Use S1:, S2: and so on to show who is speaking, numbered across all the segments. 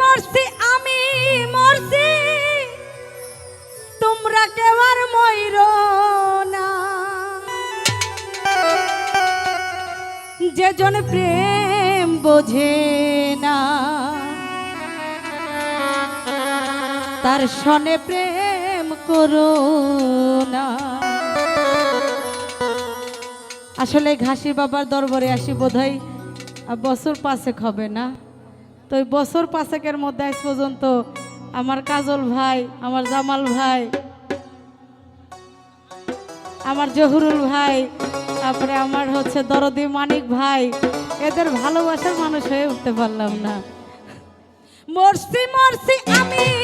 S1: মরছি, আমি মরছি। তোমরা কেউ আর ময়ূর না। যে জন প্রেম বোঝে না। তার সনে প্রেম করো না। আসলে ঘাসি বাবার দরবারে আসি বোধহয় বছর পাঁচেক হবে না। তো ওই বছর পাঁচেকের মধ্যে আজ পর্যন্ত আমার কাজল ভাই, আমার জামাল ভাই, আমার জহুরুল ভাই, তারপরে আমার হচ্ছে দরদি মানিক ভাই, এদের ভালোবাসার মানুষ হয়ে উঠতে পারলাম না। মরসি মরসি আমি।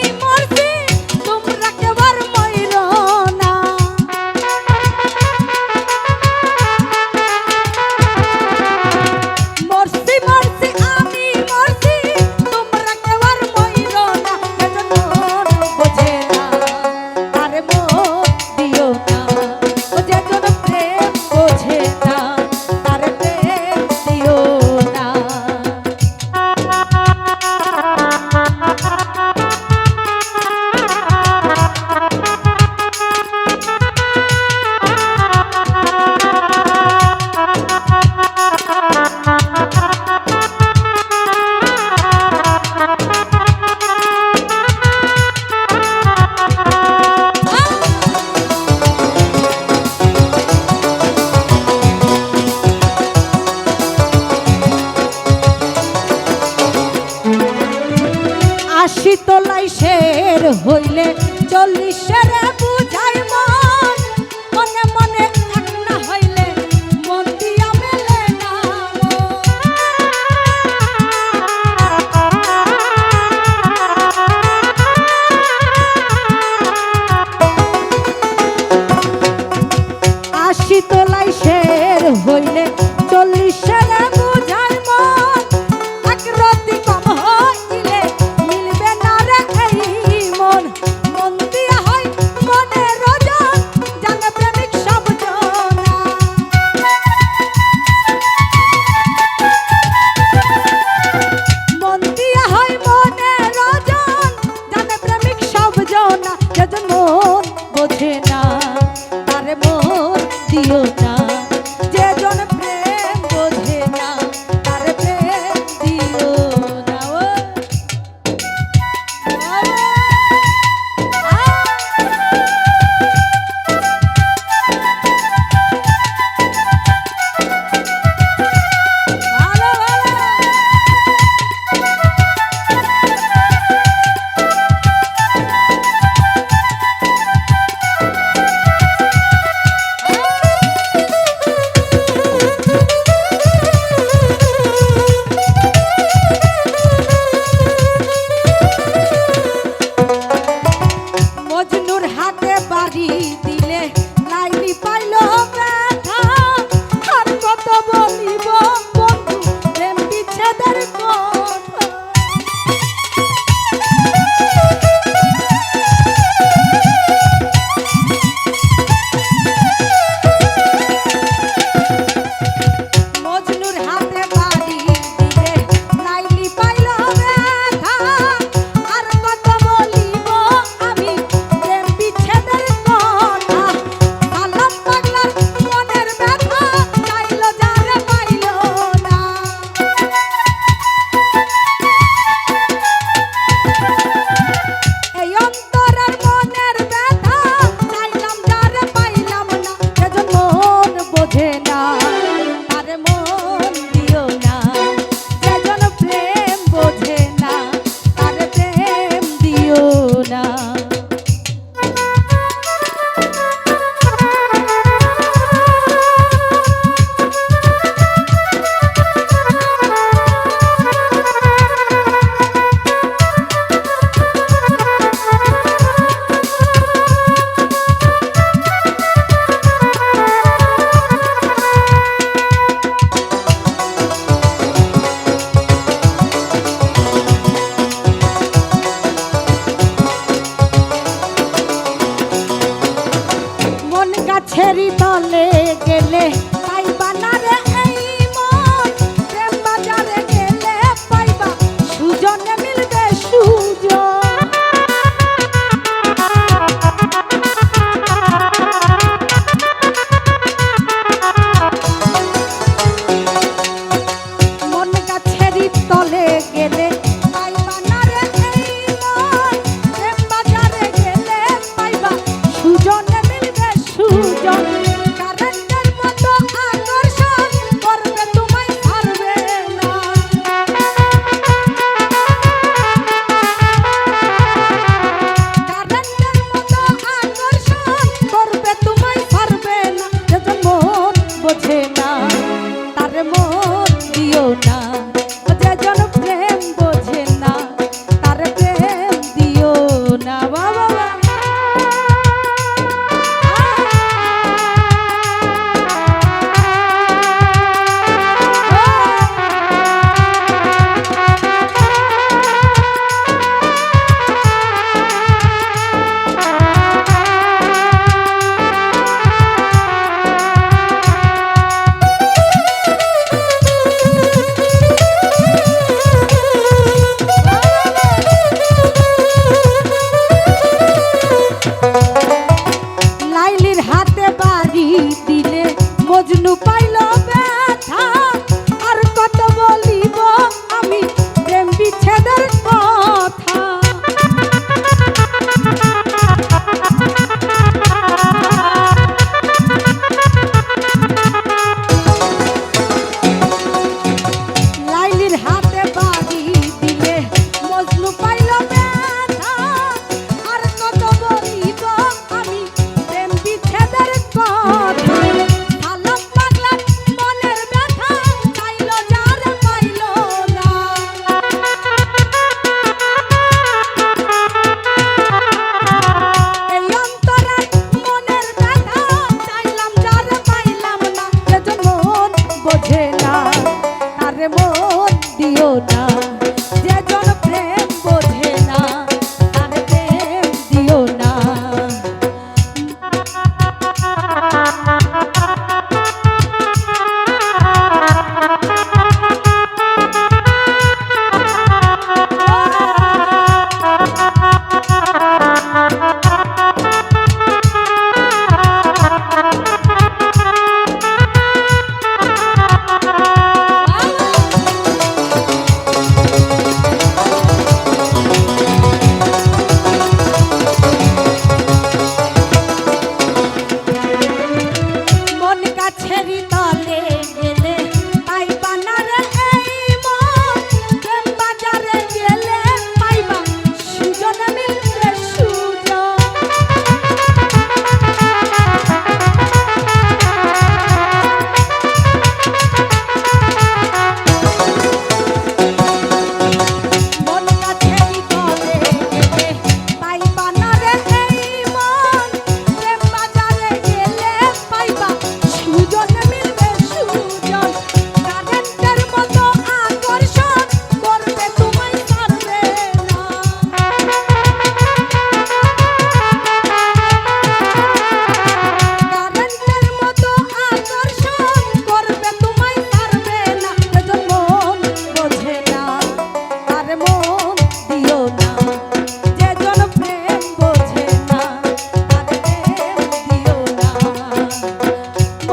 S1: শের হইলে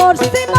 S1: করছি